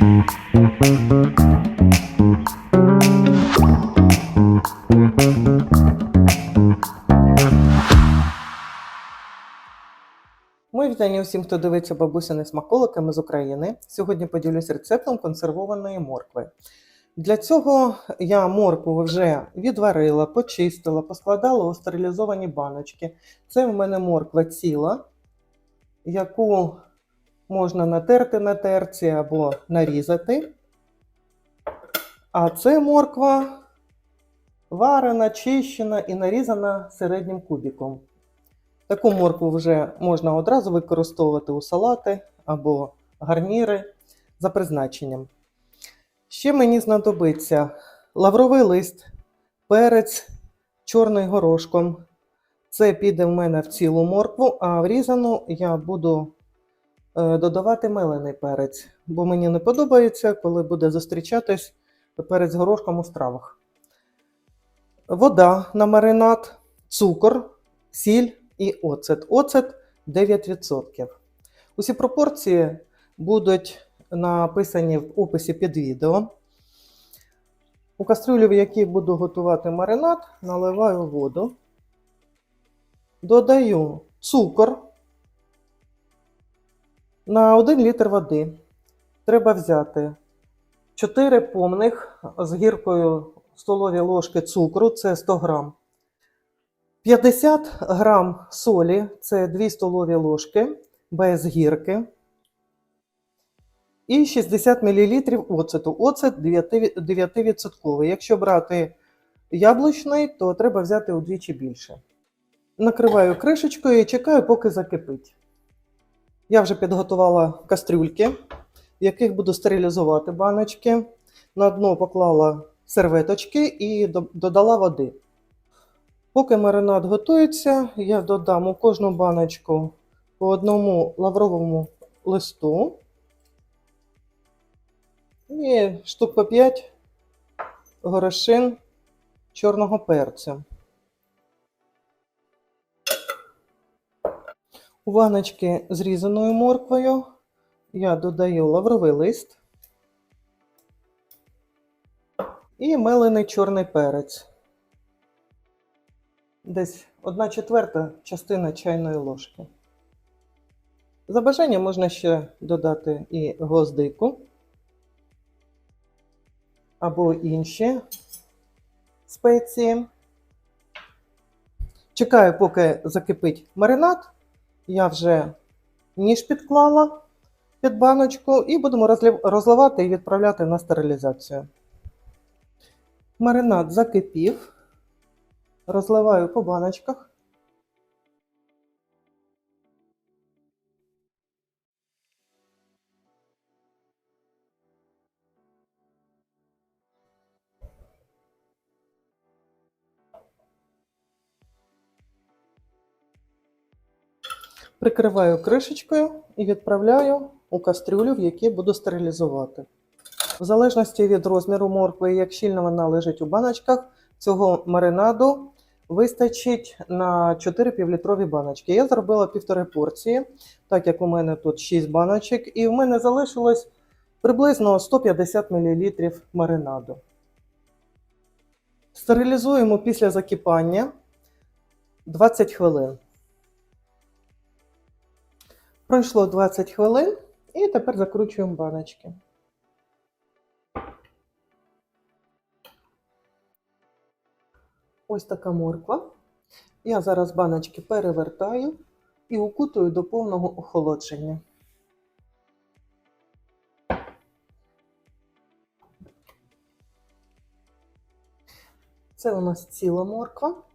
Мої вітання усім, хто дивиться бабусяни смаколики, ми з України. Сьогодні поділюсь рецептом консервованої моркви. Для цього я моркву вже відварила, почистила, поскладала у стерилізовані баночки. Це в мене морква ціла, яку можна натерти на терці або нарізати. А це морква варена, чищена і нарізана середнім кубиком. Таку моркву вже можна одразу використовувати у салати або гарніри за призначенням. Ще мені знадобиться лавровий лист, перець чорний горошком. Це піде в мене в цілу моркву, а врізану я буду додавати мелений перець, бо мені не подобається, коли буде зустрічатись перець горошком у стравах. Вода на маринад, цукор, сіль і оцет. Оцет 9%. Усі пропорції будуть написані в описі під відео. У кастрюлю, в якій буду готувати маринад, наливаю воду, додаю цукор на 1 літр води. Треба взяти 4 повних з гіркою столові ложки цукру, це 100 грам. 50 грам солі це 2 столові ложки без гірки. І 60 мл оцету. Оцет 9%. Якщо брати яблучний, то треба взяти удвічі більше. Накриваю кришечкою і чекаю, поки закипить. Я вже підготувала кастрюльки, в яких буду стерилізувати баночки. На дно поклала серветочки і додала води. Поки маринад готується, я додам у кожну баночку по одному лавровому листу і штук по 5 горошин чорного перцю. У баночки з різаною морквою я додаю лавровий лист і мелений чорний перець десь 1 четверта частина чайної ложки. За бажанням можна ще додати і гвоздику або інші спеції. Чекаю, поки закипить маринад. Я вже ніж підклала під баночку і будемо розливати і відправляти на стерилізацію. Маринад закипів розливаю по баночках. Прикриваю кришечкою і відправляю у кастрюлю, в якій буду стерилізувати. В залежності від розміру моркви, як щільно вона лежить у баночках, цього маринаду вистачить на 4 півлітрові баночки. Я зробила півтори порції, так як у мене тут 6 баночок, і в мене залишилось приблизно 150 мл маринаду. Стерилізуємо після закипання 20 хвилин. Пройшло 20 хвилин, і тепер закручуємо баночки. Ось така морква. Я зараз баночки перевертаю і укутую до повного охолодження. Це у нас ціла морква.